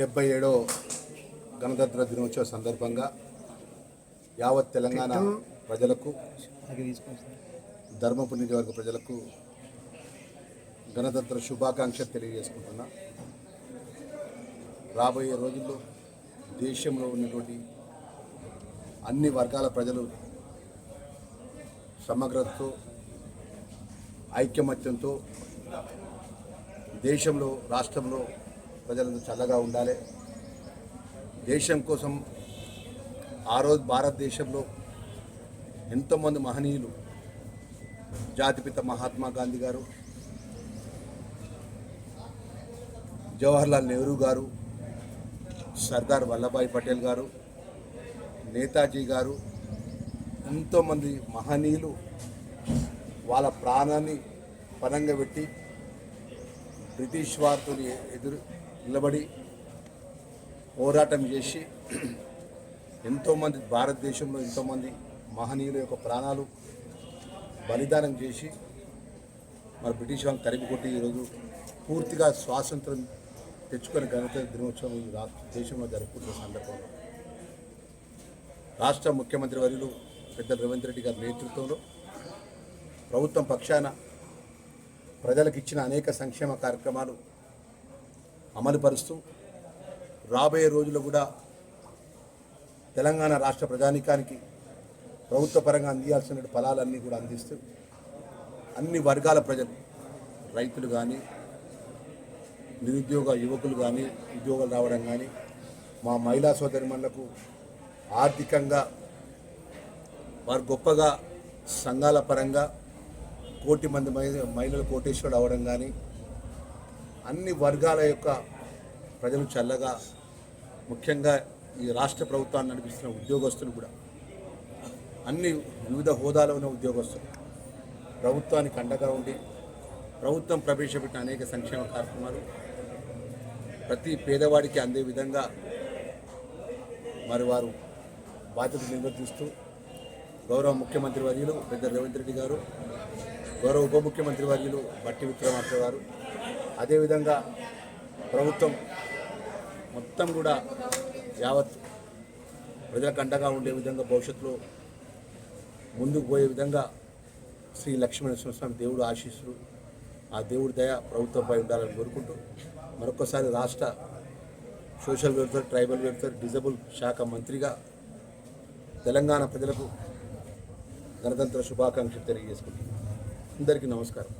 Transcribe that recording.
డెబ్బై ఏడో గణతంత్ర దినోత్సవ సందర్భంగా యావత్ తెలంగాణ ప్రజలకు ధర్మపురి నియోజకవర్గ ప్రజలకు గణతంత్ర శుభాకాంక్షలు తెలియజేసుకుంటున్నా. రాబోయే రోజుల్లో దేశంలో ఉన్నటువంటి అన్ని వర్గాల ప్రజలు సమగ్రతతో ఐక్యమత్యంతో దేశంలో రాష్ట్రంలో ప్రజలందరూ చల్లగా ఉండాలి. దేశం కోసం ఆ రోజు భారతదేశంలో ఎంతోమంది మహనీయులు జాతిపిత మహాత్మా గాంధీ గారు జవహర్లాల్ నెహ్రూ గారు సర్దార్ వల్లభాయ్ పటేల్ గారు నేతాజీ గారు ఎంతోమంది మహనీయులు వాళ్ళ ప్రాణాన్ని పనంగా పెట్టి బ్రిటిష్ వారితో ఎదురు నిలబడి పోరాటం చేసి ఎంతోమంది భారతదేశంలో ఎంతోమంది మహనీయుల యొక్క ప్రాణాలు బలిదానం చేసి మరి బ్రిటిష్ వాళ్ళని తరిమి కొట్టి ఈరోజు పూర్తిగా స్వాతంత్రం తెచ్చుకొని గణతంత్ర దినోత్సవం ఈ రాష్ట్ర దేశంలో జరుపుకుంటున్న సందర్భంలో. రాష్ట్ర ముఖ్యమంత్రి వర్యులు పెద్ద రేవంత్ రెడ్డి గారి నేతృత్వంలో ప్రభుత్వం పక్షాన ప్రజలకు ఇచ్చిన అనేక సంక్షేమ కార్యక్రమాలు అమలుపరుస్తూ రాబోయే రోజుల్లో కూడా తెలంగాణ రాష్ట్ర ప్రజానీకానికి ప్రభుత్వ పరంగా అందియాల్సిన ఫలాలన్నీ కూడా అందిస్తూ అన్ని వర్గాల ప్రజలు రైతులు కానీ నిరుద్యోగ యువకులు కానీ ఉద్యోగాలు రావడం కానీ మా మహిళా సోదరిమణులకు ఆర్థికంగా వారు గొప్పగా సంఘాల పరంగా కోటి మంది మహిళలు కోటేశ్వరుడు అవడం కానీ అన్ని వర్గాల యొక్క ప్రజలు చల్లగా ముఖ్యంగా ఈ రాష్ట్ర ప్రభుత్వాన్ని నడిపిస్తున్న ఉద్యోగస్తులు కూడా అన్ని వివిధ హోదాలో ఉన్న ఉద్యోగస్తులు ప్రభుత్వానికి అండగా ఉండి ప్రభుత్వం ప్రవేశపెట్టిన అనేక సంక్షేమ కార్యక్రమాలు ప్రతి పేదవాడికి అందే విధంగా మరి వారు బాధ్యత నిర్వర్తిస్తూ గౌరవ ముఖ్యమంత్రి వర్యులు పెద్ద రేవంత్ రెడ్డి గారు గౌరవ ఉప ముఖ్యమంత్రి వర్యులు బట్టి విక్రమార్క గారు అదేవిధంగా ప్రభుత్వం మొత్తం కూడా యావత్ ప్రజలకు అండగా ఉండే విధంగా భవిష్యత్తులో ముందుకు పోయే విధంగా శ్రీ లక్ష్మణ దేవుడు ఆశీస్సులు ఆ దేవుడి దయ ప్రభుత్వంపై ఉండాలని కోరుకుంటూ మరొకసారి రాష్ట్ర social welfare tribal welfare disabled శాఖ మంత్రిగా తెలంగాణ ప్రజలకు గణతంత్ర శుభాకాంక్షలు తెలియజేసుకుంటున్నాను. అందరికీ నమస్కారం.